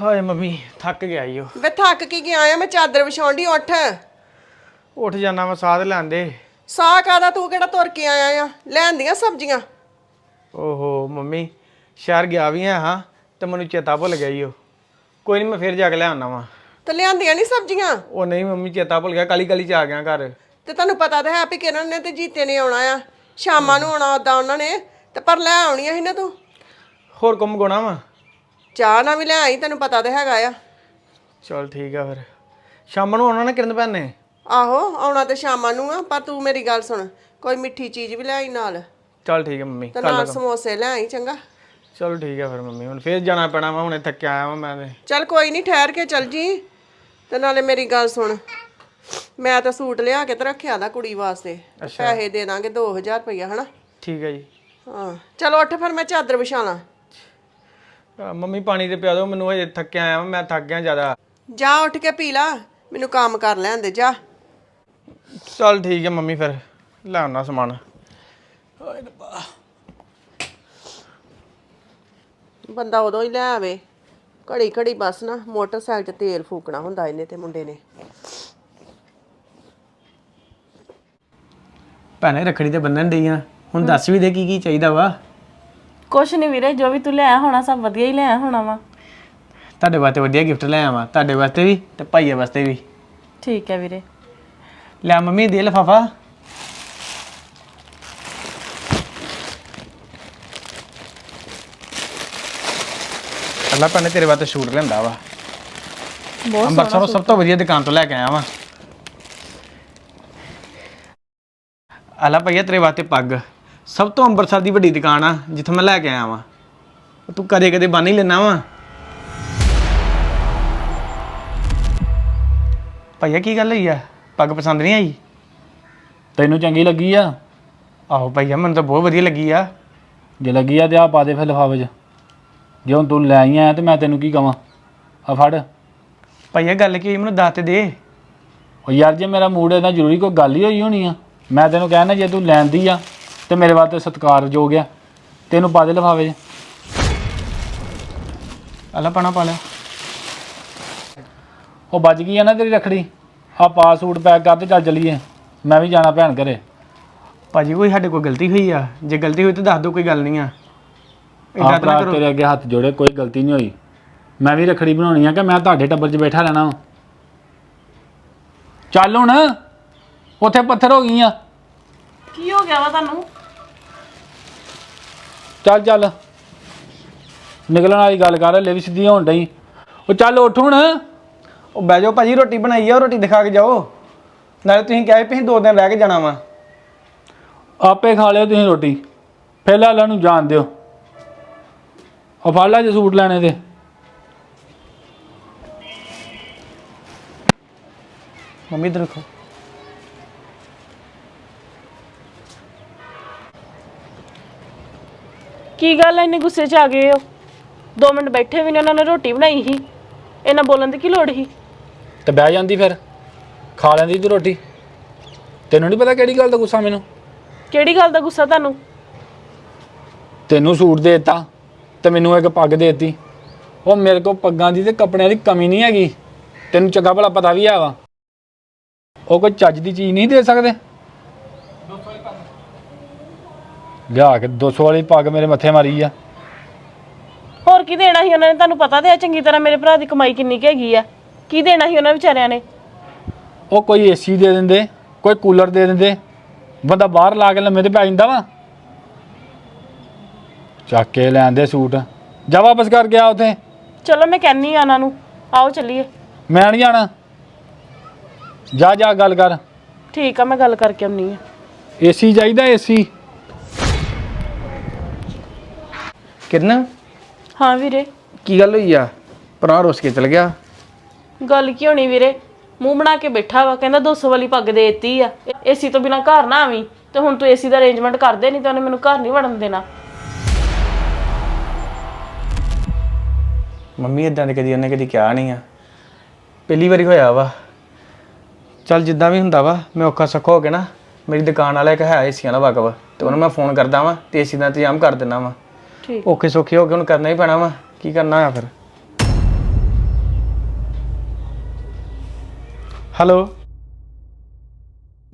ਹਾਏ ਮੰਮੀ ਥੱਕ ਗਿਆ ਈ ਓ। ਵੇ ਥੱਕ ਕੇ ਗਿਆ ਆ? ਮੈਂ ਚਾਦਰ ਵਿਛਾਉਣ ਦੀ ਉੱਠ ਉੱਠ ਜਾਣਾ ਮੈਂ ਸਾਧ ਲੈਂਦੇ ਸਾਹ ਕਾਦਾ ਤੂੰ ਕਿਹੜਾ ਤੁਰ ਕੇ ਆਇਆ ਆ? ਲੈਣ ਦੀਆਂ ਸਬਜ਼ੀਆਂ। ਓਹੋ ਮੰਮੀ ਸ਼ਹਿਰ ਗਿਆ ਵੀ ਆ ਹਾਂ ਤੇ ਮੈਨੂੰ ਚੇਤਾ ਭੁੱਲ ਗਿਆ ਈ ਓ। ਕੋਈ ਨਹੀਂ ਮੈਂ ਫੇਰ ਜਾ ਕੇ ਲੈ ਆਉਣਾ ਵਾ। ਤੇ ਲਿਆਂਦੀਆਂ ਨਹੀਂ ਸਬਜ਼ੀਆਂ? ਉਹ ਨਹੀਂ ਮੰਮੀ ਚੇਤਾ ਭੁੱਲ ਗਿਆ ਕਾਲੀ ਕਾਲੀ ਚ ਆ ਗਿਆ ਘਰ। ਤੇ ਤੁਹਾਨੂੰ ਪਤਾ ਤਾਂ ਹੈ ਵੀ ਕਿਰਨ ਨੇ ਤੇ ਜੀਤੇ ਨੇ ਆਉਣਾ ਆ। ਸ਼ਾਮਾਂ ਨੂੰ ਆਉਣਾ ਉਦਾਂ ਉਹਨਾਂ ਨੇ ਤੇ ਪਰ ਲੈ ਆਉਣੀਆਂ ਸੀ ਨਾ ਤੂੰ। ਹੋਰ ਕੰਮ ਗੋਣਾ ਵਾ? ਚਾਹ ਨਾ ਵੀ ਲੈ ਆਈ ਤੈਨੂੰ ਪਤਾ ਤਾਂ ਹੈਗਾ ਆ। ਚਲ ਠੀਕ ਆ ਫਿਰ। ਸ਼ਾਮ ਨੂੰ ਆਉਣਾ ਨਾ ਕਿਰਨ ਭੈਣ? ਨੇ ਆਹੋ ਆਉਣਾ ਤੇ ਸ਼ਾਮਾਂ ਨੂੰ ਆ ਪਰ ਤੂੰ ਮੇਰੀ ਗੱਲ ਸੁਣ ਕੋਈ ਮਿੱਠੀ ਚੀਜ਼ ਵੀ ਲੈ ਆਈ ਨਾਲ। ਚਲ ਠੀਕ ਹੈ ਮੰਮੀ ਤੇ ਨਾਲ ਸਮੋਸੇ ਲੈ ਆਈ ਚੰਗਾ। ਚਲੋ ਠੀਕ ਹੈ ਫਿਰ ਮੰਮੀ ਹੁਣ ਫੇਰ ਜਾਣਾ ਪੈਣਾ ਵਾ ਹੁਣੇ ਥੱਕਿਆ ਆਇਆ ਵਾ ਮੈਂ ਤੇ। ਚੱਲ ਕੋਈ ਨਹੀਂ ਠਹਿਰ ਕੇ ਚੱਲ ਜੀ। ਤੇ ਨਾਲੇ ਮੇਰੀ ਗੱਲ ਸੁਣ ਮੈਂ ਤਾਂ ਸੂਟ ਲਿਆ ਕੇ ਤੇ ਰੱਖਿਆ ਦਾ ਕੁੜੀ ਵਾਸਤੇ। ਪੈਸੇ ਦੇ ਦਾਂਗੇ 2000 ਰੁਪਇਆ ਹਨਾ? ਠੀਕ ਹੈ ਜੀ। ਹਾਂ ਚਲੋ ਉੱਠ ਫਿਰ ਮੈਂ ਚਾਦਰ ਵਿਛਾ ਲਾਂ। ਅਹ ਮੰਮੀ ਪਾਣੀ ਤੇ ਪਿਆ ਦਿਓ ਮੈਨੂੰ ਹਜੇ ਥੱਕਿਆ ਆਇਆ ਵਾ ਮੈਂ ਥੱਕ ਗਿਆ ਜ਼ਿਆਦਾ। ਜਾ ਉੱਠ ਕੇ ਪੀ ਲਾ ਮੈਨੂੰ ਕੰਮ ਕਰ ਲੈਣ ਦੇ ਜਾ। ਚਲ ਠੀਕ ਹੈ ਮੰਮੀ ਫਿਰ ਲੈ ਆਉਣਾ ਸਮਾਨ। ਬੰਦਾ ਉਦੋਂ ਹੀ ਲੈ ਆਵੇ। ਘੜੀ ਘੜੀ ਬਸ ਨਾ ਮੋਟਰਸਾਈਕਲ 'ਚ ਤੇਲ ਫੂਕਣਾ ਹੁੰਦਾ ਇਹਨੇ ਤੇ ਮੁੰਡੇ ਨੇ। ਭੈਣੇ ਰੱਖੜੀ ਤੇ ਬੰਨਣ ਡਈ ਆ। ਹੁਣ ਦੱਸ ਵੀ ਦੇ ਕੀ ਕੀ ਚਾਹੀਦਾ ਵਾ। ਕੁਛ ਨਹੀਂ ਵੀਰੇ ਜੋ ਵੀ ਤੂੰ ਲਿਆਇਆ ਹੋਣਾ ਸਭ ਵਧੀਆ ਹੀ ਲਿਆਇਆ ਹੋਣਾ ਵਾ। ਤੁਹਾਡੇ ਵਾਸਤੇ ਵਧੀਆ ਗਿਫਟ ਲੈ ਆਵਾਂ ਤੁਹਾਡੇ ਵਾਸਤੇ ਵੀ ਤੇ ਭਾਈਏ ਵਾਸਤੇ ਵੀ। ਠੀਕ ਹੈ ਵੀਰੇ। ਲੈ ਮੰਮੀ ਦੇ ਲਫਾਫਾ। ਅੱਲਾ ਭੈਣੇ ਤੇਰੇ ਵਾਸਤੇ ਸ਼ੂਟ ਲੈਂਦਾ ਵਾ। ਬਹੁਤ ਅੰਮ੍ਰਿਤਸਰੋਂ ਸਭ ਤੋਂ ਵਧੀਆ ਦੁਕਾਨ ਤੋਂ ਲੈ ਕੇ ਆਇਆ ਵਾਂ। ਆਲਾ ਭਈਆ ਤੇਰੇ ਵਾਸਤੇ ਪੱਗ। ਸਭ ਤੋਂ ਅੰਮ੍ਰਿਤਸਰ ਦੀ ਵੱਡੀ ਦੁਕਾਨ ਆ ਜਿੱਥੋਂ ਮੈਂ ਲੈ ਕੇ ਆਇਆ ਵਾਂ। ਤੂੰ ਕਦੇ ਕਦੇ ਬੰਨ ਹੀ ਲੈਣਾ ਵਾ। ਭਈਆ ਕੀ ਗੱਲ ਹੋਈ ਆ? ਪੱਗ ਪਸੰਦ ਨਹੀਂ ਆਈ? ਤੈਨੂੰ ਚੰਗੀ ਲੱਗੀ ਆ? ਆਹੋ ਭਈਆ ਮੈਨੂੰ ਤਾਂ ਬਹੁਤ ਵਧੀਆ ਲੱਗੀ ਆ। ਜੇ ਲੱਗੀ ਆ ਤੇ ਆ ਪਾ ਦੇ ਫਿਰ ਲਿਫਾਫੇ 'ਚ। ਜੇ ਹੁਣ ਤੂੰ ਲੈ ਆਈ ਆ ਤੇ ਮੈਂ ਤੈਨੂੰ ਕੀ ਕਵਾਂ? ਆ ਫੜ। ਭਈਆ ਗੱਲ ਕੀ ਹੋਈ? ਮੈਨੂੰ ਦੱਸ ਤੇ ਦੇ। ਉਹ ਯਾਰ ਜੇ ਮੇਰਾ ਮੂਡ ਇਹਦਾ ਜ਼ਰੂਰੀ ਕੋਈ ਗੱਲ ਹੀ ਹੋਈ ਹੋਣੀ ਆ ਮੈਂ ਤੈਨੂੰ ਕਹਿਣਾ ਜੇ ਤੂੰ ਲੈਂਦੀ ਆ ਤੇ ਮੇਰੇ ਵਾਸਤੇ ਸਤਿਕਾਰਯੋਗ ਆ। ਤੈਨੂੰ ਪਾ ਦੇ ਲਿਫਾਫੇ 'ਚ। ਆਲਾ ਪਾਣਾ ਪਾ ਲੈ ਉਹ ਵੱਜ ਗਈ ਆ ਨਾ ਤੇਰੀ ਰਖੜੀ। ਆ ਪਾ ਸੂਟ ਪੈਕ ਕਰ ਤੇ ਚੱਲ ਚਲੀਏ। ਮੈਂ ਵੀ ਜਾਣਾ ਭੈਣ ਘਰੇ। ਭਾਜੀ ਕੋਈ ਸਾਡੇ ਕੋਲ ਗਲਤੀ ਹੋਈ ਆ? ਜੇ ਗਲਤੀ ਹੋਈ ਤਾਂ ਦੱਸ ਦਿਓ ਕੋਈ ਗੱਲ ਨਹੀਂ ਆ। ਇਦਾਂ ਤਾਂ ਨਾ ਕਰੋ। ਤੇਰੇ ਅੱਗੇ ਹੱਥ ਜੋੜੇ ਕੋਈ ਗਲਤੀ ਨਹੀਂ ਹੋਈ। ਮੈਂ ਵੀ ਰਖੜੀ ਬਣਾਉਣੀ ਆ ਕਿ ਮੈਂ ਤੁਹਾਡੇ ਟੱਬਰ 'ਚ ਬੈਠਾ ਰਹਿਣਾ ਵਾ। ਚੱਲ ਹੁਣ ਉੱਥੇ ਪੱਥਰ ਹੋ ਗਈਆਂ। ਕੀ ਹੋ ਗਿਆ ਵਾ ਤੁਹਾਨੂੰ? ਚੱਲ ਚੱਲ। ਨਿਕਲਣ ਵਾਲੀ ਗੱਲ ਕਰ ਲੈ ਵੀ ਸਿੱਧੀ ਹੋਣ ਡਈ। ਉਹ ਚੱਲ ਉੱਠ ਹੁਣ। ਉਹ ਬਹਿ ਜਾਓ ਭਾਜੀ ਰੋਟੀ ਬਣਾਈ ਆ ਉਹ ਰੋਟੀ ਦਿਖਾ ਕੇ ਜਾਓ। ਨਾਲੇ ਤੁਸੀਂ ਕਹੇ ਵੀ ਅਸੀਂ ਦੋ ਦਿਨ ਰਹਿ ਕੇ ਜਾਣਾ ਵਾ। ਆਪੇ ਖਾ ਲਿਓ ਤੁਸੀਂ ਰੋਟੀ। ਪਹਿਲਾਂ ਵਾਲਾ ਨੂੰ ਜਾਣ ਦਿਓ। ਉਹ ਫੜ ਲੈ ਜੇ ਸੂਟ ਲੈਣੇ ਤੇ। ਮੰਮੀ ਇੱਧਰ ਦੇਖੋ ਕੀ ਗੱਲ ਐ ਇੰਨੇ ਗੁੱਸੇ 'ਚ ਆ ਗਏ ਹੋ? 2 ਮਿੰਟ ਬੈਠੇ ਵੀ ਨੇ ਉਹਨਾਂ ਨੇ ਰੋਟੀ ਬਣਾਈ ਸੀ। ਇਹਨਾਂ ਬੋਲਣ ਦੀ ਕੀ ਲੋੜ ਸੀ? ਤੇ ਬਹਿ ਜਾਂਦੀ ਫਿਰ ਖਾ ਲੈਂਦੀ ਤੂੰ ਰੋਟੀ। ਤੈਨੂੰ ਨਹੀਂ ਪਤਾ ਕਿਹੜੀ ਗੱਲ ਦਾ ਗੁੱਸਾ ਮੈਨੂੰ? ਕਿਹੜੀ ਗੱਲ ਦਾ ਗੁੱਸਾ ਤੁਹਾਨੂੰ? ਤੈਨੂੰ ਸੂਟ ਦੇ ਦਿੱਤਾ ਤੇ ਮੈਨੂੰ ਇੱਕ ਪੱਗ ਦੇ ਦਿੱਤੀ। ਉਹ ਮੇਰੇ ਕੋਲ ਪੱਗਾਂ ਦੀ ਤੇ ਕੱਪੜਿਆਂ ਦੀ ਕਮੀ ਨਹੀਂ ਹੈਗੀ। ਤੈਨੂੰ ਚੰਗਾ ਭਲਾ ਪਤਾ ਵੀ ਆ ਵਾ। ਉਹ ਕੋਈ ਚੱਜ ਦੀ ਚੀਜ਼ ਨਹੀਂ ਦੇ ਸਕਦੇ। ਲਿਆ ਕੇ 200 ਵਾਲੀ ਪੱਗ ਮੇਰੇ ਮੱਥੇ ਮਾਰੀ ਆ। ਹੋਰ ਕੀ ਦੇਣਾ ਸੀ ਉਹਨਾਂ ਨੇ? ਤੁਹਾਨੂੰ ਪਤਾ ਤੇ ਹੈ ਚੰਗੀ ਤਰ੍ਹਾਂ ਮੇਰੇ ਭਰਾ ਦੀ ਕਮਾਈ ਕਿੰਨੀ ਕੁ ਹੈਗੀ ਆ। ਕੀ ਦੇਣਾ ਸੀ ਉਹਨਾਂ ਵਿਚਾਰਿਆਂ ਨੇ? ਉਹ ਕੋਈ ਏਸੀ ਦੇ ਦਿੰਦੇ ਕੋਈ ਕੂਲਰ ਦੇ ਦਿੰਦੇ। ਬੰਦਾ ਬਾਹਰ ਲਾ ਕੇ ਲੰਮੇ ਤੇ ਪੈ ਜਾਂਦਾ ਵਾ। ਚੱਕ ਕੇ ਲੈਂਦੇ ਸੂਟ। ਜਾ ਵਾਪਸ ਕਰ ਗਿਆ ਉਥੇ। ਚਲੋ ਮੈਂ ਕਹਿੰਨੀ ਆ ਉਹਨਾਂ ਨੂੰ ਆਓ ਚੱਲੀਏ। ਮੈਂ ਨਹੀਂ ਜਾਣਾ। ਜਾ ਜਾ ਗੱਲ ਕਰ। ਠੀਕ ਆ ਮੈਂ ਗੱਲ ਕਰਕੇ ਆਉਣੀ ਆ। ਏਸੀ ਚਾਹੀਦਾ ਏਸੀ ਕਿਰਨ ਹਾਂ ਵੀਰੇ। ਕੀ ਗੱਲ ਹੋਈ ਆ? ਭਰਾ ਰੁੱਸ ਕੇ ਚਲ ਗਿਆ। ਗੱਲ ਕੀ ਹੋਣੀ ਵੀਰੇ? ਮੂੰਹ ਬਣਾ ਕੇ ਬੈਠਾ ਵਾ ਕਹਿੰਦਾ 200 ਵਾਲੀ ਪੱਗ ਦੇ ਦਿੱਤੀ ਆ। ਏਸੀ ਤੋਂ ਬਿਨਾ ਘਰ ਨਾ ਆਵੀਂ ਤੇ ਹੁਣ ਤੂੰ ਏਸੀ ਦਾ ਅਰੇਂਜਮੈਂਟ ਕਰਦੇ ਨਹੀਂ ਤਾਂ ਉਹਨੇ ਮੈਨੂੰ ਘਰ ਨਹੀਂ ਵੜਨ ਦੇਣਾ। ਮੰਮੀ ਇਦਾਂ ਦੇ ਕਦੀ ਉਹਨੇ ਕਦੀ ਕਿਹਾ ਨਹੀਂ ਆ। ਪਹਿਲੀ ਵਾਰੀ ਹੋਇਆ ਵਾ। ਚੱਲ ਜਿੱਦਾਂ ਵੀ ਹੁੰਦਾ ਵਾ ਮੈਂ ਔਖਾ ਸੌਖਾ ਹੋ ਕੇ ਨਾ ਮੇਰੀ ਦੁਕਾਨ ਵਾਲਾ ਇੱਕ ਹੈ ਏਸੀਆਂ ਦਾ ਵਾਕਫ ਤੇ ਉਹਨੂੰ ਮੈਂ ਫੋਨ ਕਰਦਾ ਵਾਂ ਤੇ ਏਸੀ ਦਾ ਇੰਤਜ਼ਾਮ ਕਰ ਦਿੰਦਾ ਵਾਂ। ਠੀਕ। ਔਖੇ ਸੌਖੇ ਹੋ ਕੇ ਹੁਣ ਕਰਨਾ ਹੀ ਪੈਣਾ ਵਾ। ਕੀ ਕਰਨਾ ਆ ਫਿਰ? ਹੈਲੋ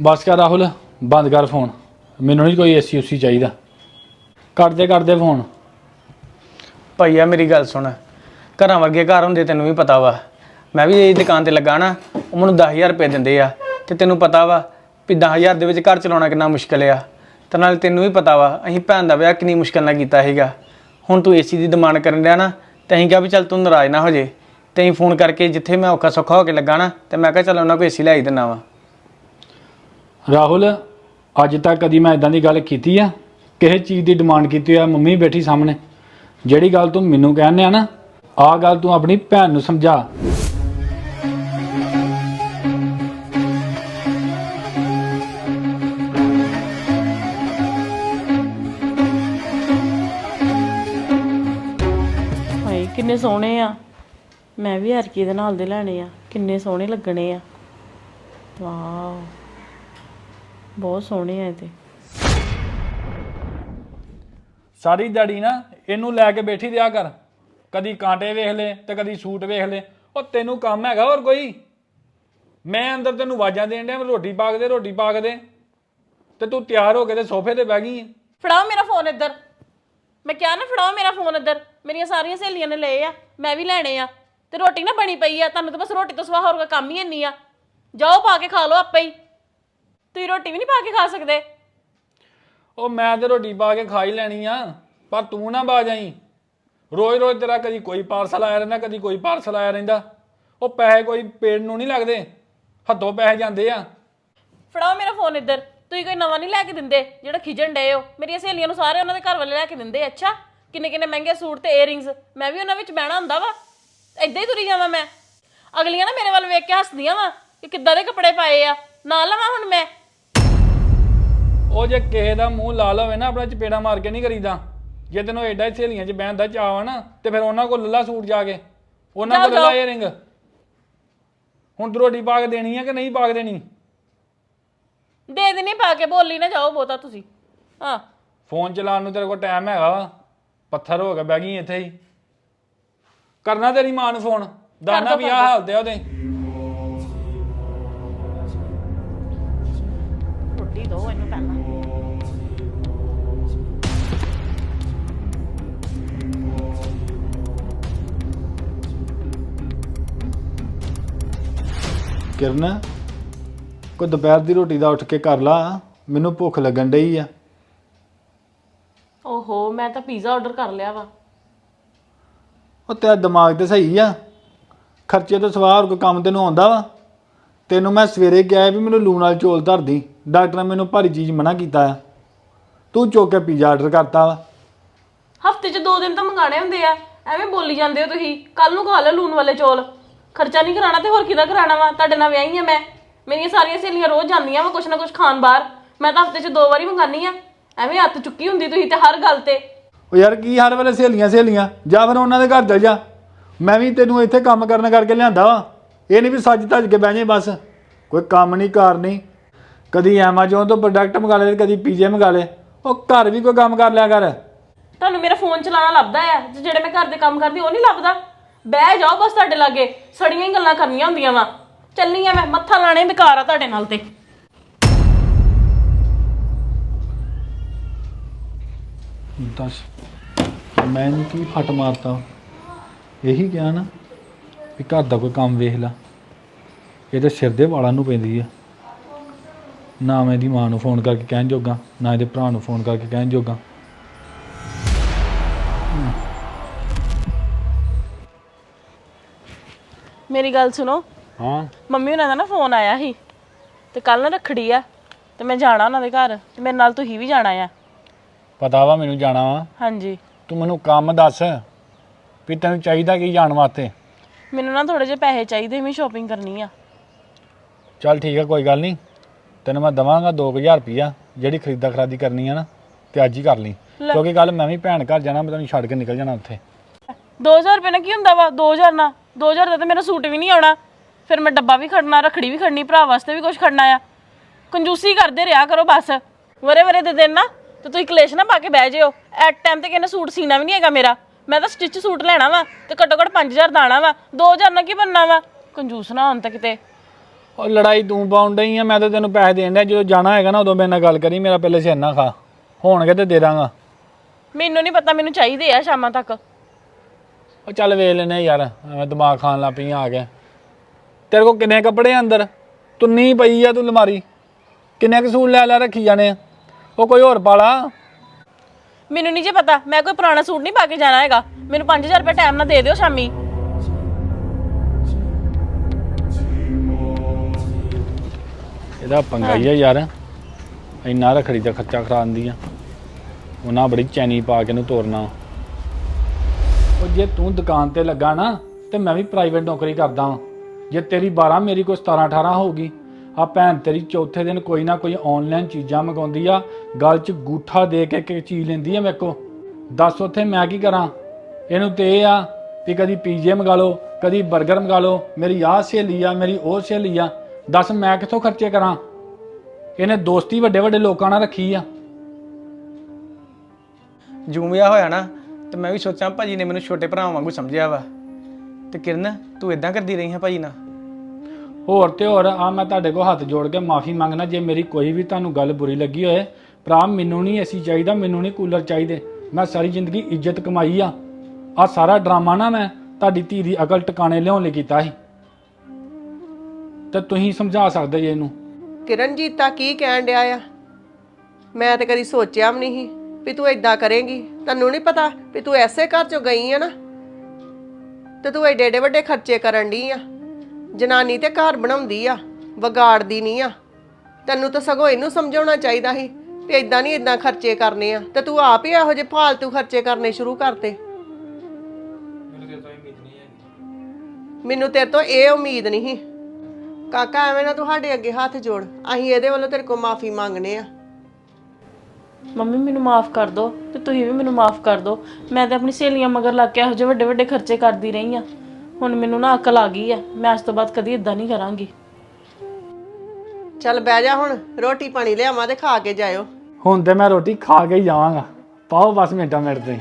ਬਸ ਕਰ ਰਾਹੁਲ ਬੰਦ ਕਰ ਫੋਨ। ਮੈਨੂੰ ਨਹੀਂ ਕੋਈ ਏਸੀ ਉਸੀ ਚਾਹੀਦਾ। ਕਰਦੇ ਕਰਦੇ ਫੋਨ। ਭਾਈਆ ਮੇਰੀ ਗੱਲ ਸੁਣ। ਘਰਾਂ ਵਰਗੇ ਘਰ ਹੁੰਦੇ ਤੈਨੂੰ ਵੀ ਪਤਾ ਵਾ। ਮੈਂ ਵੀ ਇਹ ਦੁਕਾਨ ਤੇ ਲੱਗਾ ਨਾ ਉਹ ਮੈਨੂੰ 10000 ਰੁਪਏ ਦਿੰਦੇ ਆ। ਤੇ ਤੈਨੂੰ ਪਤਾ ਵਾ ਵੀ 10000 ਦੇ ਵਿੱਚ ਘਰ ਚਲਾਉਣਾ ਕਿੰਨਾ ਮੁਸ਼ਕਲ ਆ। ਤੇ ਨਾਲ ਤੈਨੂੰ ਵੀ ਪਤਾ ਵਾ, ਅਸੀਂ ਭੈਣ ਦਾ ਵਿਆਹ ਕਿੰਨੀ ਮੁਸ਼ਕਲ ਨਾਲ ਕੀਤਾ ਸੀਗਾ। ਹੁਣ ਤੂੰ ਏਸੀ ਦੀ ਡਿਮਾਂਡ ਕਰਨ ਡਿਆ ਨਾ, ਤੇ ਅਸੀਂ ਕਿਹਾ ਵੀ ਚੱਲ ਤੂੰ ਨਾਰਾਜ਼ ਨਾ ਹੋ ਜੇ। ਤੇ ਅਸੀਂ ਫੋਨ ਕਰਕੇ ਜਿੱਥੇ ਮੈਂ ਔਖਾ ਸੌਖਾ ਹੋ ਕੇ ਲੱਗਾ ਨਾ, ਤੇ ਮੈਂ ਕਿਹਾ ਚੱਲ ਉਹਨਾਂ ਕੋਲ ਏਸੀ ਲੈ ਹੀ ਦਿੰਨਾ ਵਾ। ਰਾਹੁਲ, ਅੱਜ ਤੱਕ ਕਦੀ ਮੈਂ ਇਦਾਂ ਦੀ ਗੱਲ ਕੀਤੀ ਆ? ਕਿਸੇ ਚੀਜ਼ ਦੀ ਡਿਮਾਂਡ ਕੀਤੀ ਆ, ਮੰਮੀ ਬੈਠੀ ਸਾਹਮਣੇ। ਜਿਹੜੀ ਗੱਲ ਤੂੰ ਮੈਨੂੰ ਕਹਿੰਦੇ ਆ ਨਾ, ਆਹ ਗੱਲ ਤੂੰ ਆਪਣੀ ਭੈਣ ਨੂੰ ਸਮਝਾ। ਹਾਏ ਕਿੰਨੇ ਸੋਹਣੇ ਆ। ਮੈਂ ਵੀ ਹਰਕੀ ਦੇ ਨਾਲ ਦੇ ਲੈਣੇ ਆ। ਕਿੰਨੇ ਸੋਹਣੇ ਲੱਗਣੇ ਆ। ਵਾਓ। ਬਹੁਤ ਸੋਹਣੇ ਆ ਇਹ ਤੇ। ਸਾਰੀ ਦਿਹਾੜੀ ਨਾ ਇਹਨੂੰ ਲੈ ਕੇ ਬੈਠੀ ਰਿਹਾ ਕਰ। ਕਦੀ ਕਾਂਟੇ ਵੇਖ ਲੈ ਤੇ ਕਦੀ ਸੂਟ ਵੇਖ ਲੈ। ਉਹ ਤੈਨੂੰ ਕੰਮ ਹੈਗਾ ਹੋਰ ਕੋਈ? ਮੈਂ ਅੰਦਰ ਤੈਨੂੰ ਆਵਾਜ਼ਾਂ ਦੇਣ ਡਿਆ ਮੈਂ ਰੋਟੀ ਪਾ ਕੇ ਦੇ ਰੋਟੀ ਪਾ ਕੇ ਦੇ। ਤੇ ਤੂੰ ਤਿਆਰ ਹੋ ਕੇ ਤੇ ਸੋਫੇ ਤੇ ਬਹਿ ਗਈ ਹੈ ਫੜਾਓ ਮੇਰਾ ਫੋਨ ਇੱਧਰ। ਮੈਂ ਕਿਹਾ ਨਾ ਫੜਾਓ ਮੇਰਾ ਫੋਨ ਇੱਧਰ। ਮੇਰੀਆਂ ਸਾਰੀਆਂ ਸਹੇਲੀਆਂ ਨੇ ਲਏ ਆ ਮੈਂ ਵੀ ਲੈਣੇ ਆ। ਤੇ ਰੋਟੀ ਨਾ ਬਣੀ ਪਈ ਆ ਤੁਹਾਨੂੰ ਤਾਂ ਬਸ ਰੋਟੀ ਤੋਂ ਸਿਵਾ ਹੋਰ ਕੋਈ ਕੰਮ ਹੀ ਨਹੀਂ ਆ। ਜਾਓ ਪਾ ਕੇ ਖਾ ਲਓ ਆਪੇ ਹੀ। ਤੁਸੀਂ ਰੋਟੀ ਵੀ ਨਹੀਂ ਪਾ ਕੇ ਖਾ ਸਕਦੇ। ਉਹ ਮੈਂ ਤੇ ਰੋਟੀ ਪਾ ਕੇ ਖਾ ਹੀ ਲੈਣੀ ਆ ਪਰ ਤੂੰ ਨਾ ਬਾ ਜਾਈ ਰੋਜ਼ ਰੋਜ਼ ਤੇਰਾ ਕਦੀ ਕੋਈ ਪਾਰਸਲ ਆਇਆ ਰਹਿੰਦਾ ਕਦੀ ਕੋਈ ਪਾਰਸਲ ਆਇਆ ਰਹਿੰਦਾ। ਉਹ ਪੈਸੇ ਕੋਈ ਪੇੜ ਨੂੰ ਨਹੀਂ ਲੱਗਦੇ ਹੱਥੋਂ ਪੈਸੇ ਜਾਂਦੇ ਆ। ਫੜਾਓ ਮੇਰਾ ਫੋਨ ਇੱਧਰ ਤੁਸੀਂ ਕੋਈ ਨਵਾਂ ਨਹੀਂ ਲੈ ਕੇ ਦਿੰਦੇ ਜਿਹੜਾ ਖਿਜਣ ਡਏ ਹੋ। ਮੇਰੀਆਂ ਸਹੇਲੀਆਂ ਨੂੰ ਸਾਰੇ ਉਹਨਾਂ ਦੇ ਘਰ ਵਾਲੇ ਲੈ ਕੇ ਦਿੰਦੇ ਅੱਛਾ? ਕਿੰਨੇ ਕਿੰਨੇ ਮਹਿੰਗੇ ਸੂਟ ਤੇ ਏਅਰਿੰਗਸ ਮੈਂ ਵੀ ਉਹਨਾਂ ਵਿੱਚ ਬਹਿਣਾ ਹੁੰਦਾ ਵਾ। ਏਦਾਂ ਹੀ ਤੁਰੀ ਜਾਵਾਂ ਮੈਂ। ਅਗਲੀਆਂ ਨਾ ਮੇਰੇ ਵੱਲ ਵੇਖ ਕੇ ਹੱਸਦੀਆਂ ਵਾ ਕਿ ਕਿੱਦਾਂ ਦੇ ਕੱਪੜੇ ਪਾਏ ਆ। ਨਾ ਲਵਾਂ ਹੁਣ ਮੈਂ। ਉਹ ਜੇ ਕਿਸੇ ਦਾ ਮੂੰਹ ਲਾਲ ਹੋਵੇ ਨਾ ਆਪਣਾ ਚਪੇੜਾ ਮਾਰ ਕੇ ਨਹੀਂ ਕਰੀਦਾ। ਜੇ ਤੈਨੂੰ ਐਡਾ ਹੀ ਸਹੇਲੀਆਂ 'ਚ ਬਹਿਣ ਦਾ ਚਾਅ ਨਾ ਤੇ ਫਿਰ ਉਹਨਾਂ ਕੋਲ ਲੱਲਾ ਸੂਟ ਜਾ ਕੇ। ਉਹਨਾਂ ਕੋਲ ਲੱਲਾ ਏਅਰਿੰਗ ਹੁਣ ਤੂੰ ਰੋਟੀ ਪਾ ਕੇ ਦੇਣੀ ਆ ਕਿ ਨਹੀਂ ਪਾ ਕੇ ਦੇਣੀ? ਦੇ ਦੇਣੀ ਪਾ ਕੇ। ਬੋਲੀ ਨਾ ਜਾਓ ਬਹੁਤਾ ਤੁਸੀਂ। ਹਾਂ। ਫੋਨ ਚਲਾਉਣ ਨੂੰ ਤੇਰੇ ਕੋਲ ਟਾਈਮ ਹੈਗਾ ਵਾ। ਪੱਥਰ ਹੋ ਕੇ ਬਹਿ ਗਈ ਇੱਥੇ ਹੀ। ਕਰਨਾ ਤੇਰੀ ਮਾਂ ਨੂੰ ਫੋਨ ਦਾਨਾ ਵੀ ਆ ਹਾਲ ਤੇ ਆ ਉਹਦੇ। ਰੋਟੀ ਦੋ ਇਹਨੂੰ ਪਹਿਲਾਂ। ਕਿਰਨ ਕੋਈ ਦੁਪਹਿਰ ਦੀ ਰੋਟੀ ਦਾ ਉੱਠ ਕੇ ਕਰ ਲਾ ਮੈਨੂੰ ਭੁੱਖ ਲੱਗਣ ਡਈ ਆ। ਓਹੋ ਮੈਂ ਤਾਂ ਪੀਜ਼ਾ ਆਰਡਰ ਕਰ ਲਿਆ ਵਾ। ਉਹ ਤੇਰਾ ਦਿਮਾਗ ਤੇ ਸਹੀ ਆ। ਖਰਚੇ ਤੋਂ ਸਵਾਰ ਹੋਰ ਕੋਈ ਕੰਮ ਤੈਨੂੰ ਆਉਂਦਾ ਵਾ? ਤੈਨੂੰ ਮੈਂ ਸਵੇਰੇ ਕਿਹਾ ਵੀ ਮੈਨੂੰ ਲੂਣ ਵਾਲੇ ਚੌਲ ਧਰ ਦੀ। ਡਾਕਟਰ ਨੇ ਮੈਨੂੰ ਭਾਰੀ ਚੀਜ਼ ਮਨਾ ਕੀਤਾ ਆ। ਤੂੰ ਚੁੱਕ ਕੇ ਪੀਜ਼ਾ ਆਰਡਰ ਕਰਤਾ ਵਾ। ਹਫ਼ਤੇ 'ਚ ਦੋ ਦਿਨ ਤਾਂ ਮੰਗਾਣੇ ਹੁੰਦੇ ਆ। ਐਵੇਂ ਬੋਲੀ ਜਾਂਦੇ ਹੋ ਤੁਸੀਂ। ਕੱਲ ਨੂੰ ਖਾ ਲਓ ਲੂਣ ਵਾਲੇ ਚੌਲ। ਖਰਚਾ ਨਹੀਂ ਕਰਾਣਾ ਤੇ ਹੋਰ ਕਿਹਦਾ ਕਰਾਣਾ ਵਾ? ਤੁਹਾਡੇ ਨਾਲ ਵਿਆਹੀ ਆ ਮੈਂ। ਮੇਰੀਆਂ ਸਾਰੀਆਂ ਸਹੇਲੀਆਂ ਰੋਜ਼ ਜਾਂਦੀਆਂ ਵਾ ਕੁਛ ਨਾ ਕੁਛ ਖਾਣ ਬਾਹਰ। ਮੈਂ ਤਾਂ ਹਫ਼ਤੇ 'ਚ ਦੋ ਵਾਰੀ ਮੰਗਾਨੀ ਆ। ਐਵੇਂ ਹੱਥ ਚੁੱਕੀ ਹੁੰਦੀ ਤੁਸੀਂ ਤੇ ਹਰ ਗੱਲ ਤੇ। ਉਹ ਯਾਰ ਕੀ ਹਰ ਵੇਲੇ ਸਹੇਲੀਆਂ ਸਹੇਲੀਆਂ? ਜਾਂ ਫਿਰ ਉਹਨਾਂ ਦੇ ਘਰ ਚਲ ਜਾ। ਮੈਂ ਵੀ ਤੈਨੂੰ ਇੱਥੇ ਕੰਮ ਕਰਨ ਕਰਕੇ ਲਿਆਂਦਾ ਵਾ। ਇਹ ਨਹੀਂ ਵੀ ਸੱਜ ਧੱਜ ਕੇ ਬਹਿ ਜਾਏ ਬਸ। ਕੋਈ ਕੰਮ ਨਹੀਂ ਕਾਰ ਨਹੀਂ। ਕਦੀ ਐਮਾਜ਼ੋਨ ਤੋਂ ਪ੍ਰੋਡਕਟ ਮੰਗਾ ਲੈ ਤੇ ਕਦੀ ਪੀਜ਼ੇ ਮੰਗਾ ਲੈ ਉਹ ਘਰ ਵੀ ਕੋਈ ਕੰਮ ਕਰ ਲਿਆ ਕਰ। ਤੁਹਾਨੂੰ ਮੇਰਾ ਫੋਨ ਚਲਾਉਣਾ ਲੱਭਦਾ ਆ। ਤੇ ਜਿਹੜੇ ਮੈਂ ਘਰ ਦੇ ਕੰਮ ਕਰਦੀ ਉਹ ਨਹੀਂ ਲੱਭਦਾ। ਬਹਿ ਜਾਓ ਬਸ ਤੁਹਾਡੇ ਲਾਗੇ। ਸੜੀਆਂ ਹੀ ਗੱਲਾਂ ਕਰਨੀਆਂ ਹੁੰਦੀਆਂ ਵਾ। ਚੱਲਨੀ ਆ ਮੈਂ। ਮੱਥਾ ਲਾਣੇ ਬੇਕਾਰ ਆ ਤੁਹਾਡੇ ਨਾਲ ਤੇ। ਦੱਸ ਮੈਂ ਕੀ ਫਟ ਮਾਰਤਾ? ਇਹੀ ਕਿਹਾ ਨਾ ਵੀ ਘਰ ਦਾ ਕੋਈ ਕੰਮ ਵੇਖ ਲੈ। ਇਹਦੇ ਸਿਰ ਦੇ ਵਾਲਾਂ ਨੂੰ ਪੈਂਦੀ ਆ। ਨਾ ਮੈਂ ਇਹਦੀ ਮਾਂ ਨੂੰ ਫੋਨ ਕਰਕੇ ਕਹਿਣ ਜੋਗਾ ਨਾ ਇਹਦੇ ਭਰਾ ਨੂੰ ਫੋਨ ਕਰਕੇ ਕਹਿਣ ਜੋਗਾ। ਮੇਰੀ ਗੱਲ ਸੁਣੋ। ਹਾਂ। ਮੰਮੀ ਉਹਨਾਂ ਦਾ ਨਾ ਫੋਨ ਆਇਆ ਸੀ ਤੇ ਕੱਲ ਨਾ ਰੱਖੜੀ ਆ ਤੇ ਮੈਂ ਜਾਣਾ ਉਹਨਾਂ ਦੇ ਘਰ ਤੇ ਮੇਰੇ ਨਾਲ ਤੁਸੀਂ ਵੀ ਜਾਣਾ ਆ। ਪਤਾ ਵਾ ਮੈਨੂੰ ਜਾਣਾ ਵਾ। ਹਾਂਜੀ। ਤੂੰ ਮੈਨੂੰ ਕੰਮ ਦੱਸ ਵੀ ਤੈਨੂੰ ਚਾਹੀਦਾ ਕੀ ਜਾਣ ਵਾਸਤੇ? ਮੈਨੂੰ ਨਾ ਥੋੜੇ ਜਿਹੇ ਪੈਸੇ ਚਾਹੀਦੇ ਮੈਂ ਸ਼ਾਪਿੰਗ ਕਰਨੀ ਆ। ਚੱਲ ਠੀਕ ਆ ਕੋਈ ਗੱਲ ਨਹੀਂ। ਤੈਨੂੰ ਮੈਂ ਦਵਾਂਗਾ 2000 ਰੁਪਈਆ ਜਿਹੜੀ ਖਰੀਦਾ ਖਰਾਦੀ ਕਰਨੀ ਆ ਨਾ ਤੇ ਅੱਜ ਹੀ ਕਰ ਲਈ। ਲੈ। ਕਿਉਂਕਿ ਕੱਲ ਮੈਂ ਵੀ ਭੈਣ ਘਰ ਜਾਣਾ ਮੈਂ ਤੈਨੂੰ ਛੱਡ ਕੇ ਨਿਕਲ ਜਾਣਾ ਉੱਥੇ। 2000 ਰੁਪਏ ਨਾਲ ਕੀ ਹੁੰਦਾ ਵਾ? 2000 ਨਾਲ 2000 ਦਾ ਤਾਂ ਮੇਰਾ ਸੂਟ ਵੀ ਨਹੀਂ ਆਉਣਾ। ਫਿਰ ਮੈਂ ਡੱਬਾ ਵੀ ਖੜਨਾ ਰੱਖੜੀ ਵੀ ਖੜਨੀ ਭਰਾ ਵਾਸਤੇ ਵੀ ਕੁਝ ਖੜਨਾ ਆ। ਕੰਜੂਸੀ ਕਰਦੇ ਰਿਹਾ ਕਰੋ ਬਸ। ਵਰੇ ਵਰੇ ਦੇ ਦਿਨ ਨਾ। ਤੇ ਤੁਸੀਂ ਕਲੇਸ਼ ਨਾ ਪਾ ਕੇ ਬਹਿ ਜਿਓ। ਐਟ ਟਾਈਮ ਤੇ ਕਿਹਨੇ ਸੂਟ ਸੀਣਾ ਵੀ ਨਹੀਂ ਹੈਗਾ ਮੇਰਾ। ਮੈਂ ਤਾਂ ਸਟਿਚ ਸੂਟ ਲੈਣਾ ਵਾ ਤੇ ਘੱਟੋ ਘੱਟ 5000 ਦਾਣਾ ਵਾ। 2000 ਨਾਲ ਕੀ ਬੰਨਾ ਵਾ? ਕੰਜੂਸ ਨਾ ਹੋਣ ਤਾਂ ਕਿਤੇ। ਉਹ ਲੜਾਈ ਤੂੰ ਪਾਉਣ ਡਈ ਆ ਮੈਂ ਤਾਂ ਤੈਨੂੰ ਪੈਸੇ ਦੇਣ ਡਿਆ। ਜਦੋਂ ਜਾਣਾ ਹੈਗਾ ਨਾ ਉਦੋਂ ਮੇਰੇ ਨਾਲ ਗੱਲ ਕਰੀ ਮੇਰਾ ਪਹਿਲੇ ਸਿਰ ਨਾ ਖਾ। ਹੋਣਗੇ ਤੇ ਦੇ ਦਾਂਗਾ। ਮੈਨੂੰ ਨਹੀਂ ਪਤਾ ਮੈਨੂੰ ਚਾਹੀਦੇ ਆ ਸ਼ਾਮਾਂ ਤੱਕ। ਉਹ ਚੱਲ ਵੇਖ ਲੈਨੇ ਯਾਰ ਐਵੇਂ ਦਿਮਾਗ ਖਾਣ ਲੱਗ ਪਈ ਆ ਕੇ ਤੇਰੇ ਕੋਲ ਕਿੰਨੇ ਕੱਪੜੇ ਆ ਅੰਦਰ? ਤੁੰਨੀ ਪਈ ਆ ਤੂੰ ਲਮਾਰੀ ਕਿੰਨੇ ਕੁ ਸੂਟ ਲੈ ਲੈ ਰੱਖੀ ਜਾਣੇ ਆ? ਉਹ ਕੋਈ ਹੋਰ ਪਾਲਾ? ਮੈਨੂੰ ਨਹੀਂ ਜੇ ਪਤਾ ਮੈਂ ਕੋਈ ਪੁਰਾਣਾ ਸੂਟ ਨਹੀਂ ਪਾ ਕੇ ਜਾਣਾ ਹੈਗਾ। ਮੈਨੂੰ 5000 ਰੁਪਏ ਟਾਈਮ ਨਾਲ ਦੇ ਦਿਓ ਸ਼ਾਮੀ। ਇਹਦਾ ਪੰਗਾ ਹੀ ਆ ਯਾਰ। ਇੰਨਾ ਰਖੜੀ ਦਾ ਖਰਚਾ ਕਰਾਉਂਦੀ ਆ। ਉਹਨਾਂ ਬੜੀ ਚੈਨੀ ਪਾ ਕੇ ਨੂੰ ਤੋਰਨਾ। ਉਹ ਜੇ ਤੂੰ ਦੁਕਾਨ ਤੇ ਲੱਗਾ ਨਾ ਤੇ ਮੈਂ ਵੀ ਪ੍ਰਾਈਵੇਟ ਨੌਕਰੀ ਕਰਦਾ ਵਾਂ। ਜੇ ਤੇਰੀ 12 ਮੇਰੀ ਕੋਈ 17 18 ਹੋਊਗੀ। ਆ ਭੈਣ ਤੇਰੀ ਚੌਥੇ ਦਿਨ ਕੋਈ ਨਾ ਕੋਈ ਆਨਲਾਈਨ ਚੀਜ਼ਾਂ ਮੰਗਾਉਂਦੀ ਆ, ਗਲ 'ਚ ਗੂਠਾ ਦੇ ਕੇ ਕਿ ਚੀਜ਼ ਲੈਂਦੀ ਆ ਮੇਰੇ ਕੋ ਦੱਸ ਉੱਥੇ ਮੈਂ ਕੀ ਕਰਾਂ? ਇਹਨੂੰ ਤੇ ਇਹ ਆ ਵੀ ਕਦੀ ਪੀਜ਼ੇ ਮੰਗਾ ਲਓ, ਕਦੀ 버ਗਰ ਮੰਗਾ ਲਓ, ਮੇਰੀ ਆਹ ਸਹੇਲੀ ਆ, ਮੇਰੀ ਉਹ ਸਹੇਲੀ ਆ। ਦੱਸ ਮੈਂ ਕਿੱਥੋਂ ਖਰਚੇ ਕਰਾਂ? ਇਹਨੇ ਦੋਸਤੀ ਵੱਡੇ ਵੱਡੇ ਲੋਕਾਂ ਨਾਲ ਰੱਖੀ ਆ। ਜੂਮਿਆ ਹੋਇਆ ਨਾ, ਤੇ ਮੈਂ ਵੀ ਸੋਚਾਂ ਭਾਜੀ ਨੇ ਮੈਨੂੰ ਛੋਟੇ ਭਰਾ ਵਾਂਗੂ ਸਮਝਿਆ ਵਾ। ਤੇ ਕਿਰਨ, ਤੂੰ ਇਦਾਂ ਕਰਦੀ ਰਹੀ ਹੈ ਭਾਜੀ ਨਾਲ? ਹੋਰ ਤੇ ਹੋਰ ਆ ਮੈਂ ਤੁਹਾਡੇ ਕੋਲ ਹੱਥ ਜੋੜ ਕੇ ਮਾਫੀ ਮੰਗਣਾ ਜੇ ਮੇਰੀ ਕੋਈ ਵੀ ਤੁਹਾਨੂੰ ਗੱਲ ਬੁਰੀ ਲੱਗੀ ਹੋਏ, ਭਰਾ ਮੈਨੂੰ ਨਹੀਂ ਐਸੀ ਚਾਹੀਦਾ, ਮੈਨੂੰ ਨਹੀਂ ਕੂਲਰ ਚਾਹੀਦੇ, ਮੈਂ ਸਾਰੀ ਜ਼ਿੰਦਗੀ ਇੱਜ਼ਤ ਕਮਾਈ ਆ। ਆ ਸਾਰਾ ਡਰਾਮਾ ਨਾ ਮੈਂ ਤੁਹਾਡੀ ਧੀ ਦੀ ਅਕਲ ਟਿਕਾਣੇ ਲਿਆਉਣ ਲਈ ਕੀਤਾ ਸੀ। ਤੇ ਤੁਸੀਂ ਸਮਝਾ ਸਕਦੇ ਜੇ ਇਹਨੂੰ। ਕਿਰਨਜੀਤਾ ਕੀ ਕਹਿਣ ਡਿਆ ਆ? ਮੈਂ ਤੇ ਕਦੀ ਸੋਚਿਆ ਵੀ ਨਹੀਂ ਸੀ ਵੀ ਤੂੰ ਏਦਾਂ ਕਰੇਂਗੀ। ਤੈਨੂੰ ਨਹੀਂ ਪਤਾ ਵੀ ਤੂੰ ਐਸੇ ਘਰ ਚੋਂ ਗਈ ਆ ਨਾ? ਤੇ ਤੂੰ ਏਡੇ ਏਡੇ ਵੱਡੇ ਖਰਚੇ ਕਰਨ ਡਈ ਆ? ਜਨਾਨੀ ਤੇ ਘਰ ਬਣਾਉਂਦੀ ਆ ਵਿਗਾੜਦੀ ਨਹੀਂ ਆ। ਤੈਨੂੰ ਤਾਂ ਸਗੋਂ ਇਹਨੂੰ ਸਮਝਾਉਣਾ ਚਾਹੀਦਾ ਸੀ ਵੀ ਏਦਾਂ ਨਹੀਂ ਏਦਾਂ ਖਰਚੇ ਕਰਨੇ ਆ। ਤੇ ਤੂੰ ਆਪ ਹੀ ਇਹੋ ਜਿਹੇ ਫਾਲਤੂ ਖਰਚੇ ਕਰਨੇ ਸ਼ੁਰੂ ਕਰਤੇ ਮੈਨੂੰ ਤੇਰੇ ਤੋਂ ਇਹ ਉਮੀਦ ਨਹੀਂ ਸੀ। ਕਾਕਾ ਐਵੇਂ ਨਾ ਤੁਹਾਡੇ ਅੱਗੇ ਹੱਥ ਜੋੜ। ਅਸੀਂ ਇਹਦੇ ਵੱਲੋਂ ਤੇਰੇ ਕੋਲ ਮਾਫੀ ਮੰਗਨੇ ਆ। ਮੰਮੀ ਮੈਨੂੰ ਮਾਫ ਕਰ ਦਿਓ ਤੇ ਤੁਸੀਂ ਵੀ ਮੈਨੂੰ ਮਾਫ ਕਰ ਦਿਓ ਮੈਂ ਤਾਂ ਆਪਣੀ ਸਹੇਲੀਆਂ ਮਗਰ ਲੱਗ ਕੇ ਇਹੋ ਜਿਹੇ ਵੱਡੇ ਵੱਡੇ ਖਰਚੇ ਕਰਦੀ ਰਹੀ ਆ। ਹੁਣ ਮੈਨੂੰ ਨਾ ਅਕਲ ਆ ਗਈ ਆ ਮੈਂ ਅੱਜ ਤੋਂ ਬਾਅਦ ਕਦੀ ਇਦਾਂ ਨਹੀਂ ਕਰਾਂਗੀ। ਚੱਲ ਬਹਿ ਜਾ ਹੁਣ ਰੋਟੀ ਪਾਣੀ ਲਿਆਵਾਂ ਤੇ ਖਾ ਕੇ ਜਾਇਓ। ਹੁਣ ਤੇ ਮੈਂ ਰੋਟੀ ਖਾ ਕੇ ਹੀ ਜਾਵਾਂਗਾ। ਪਾਓ ਬਸ ਮਿੰਟਾਂ ਮਿੰਟ ਤੇ।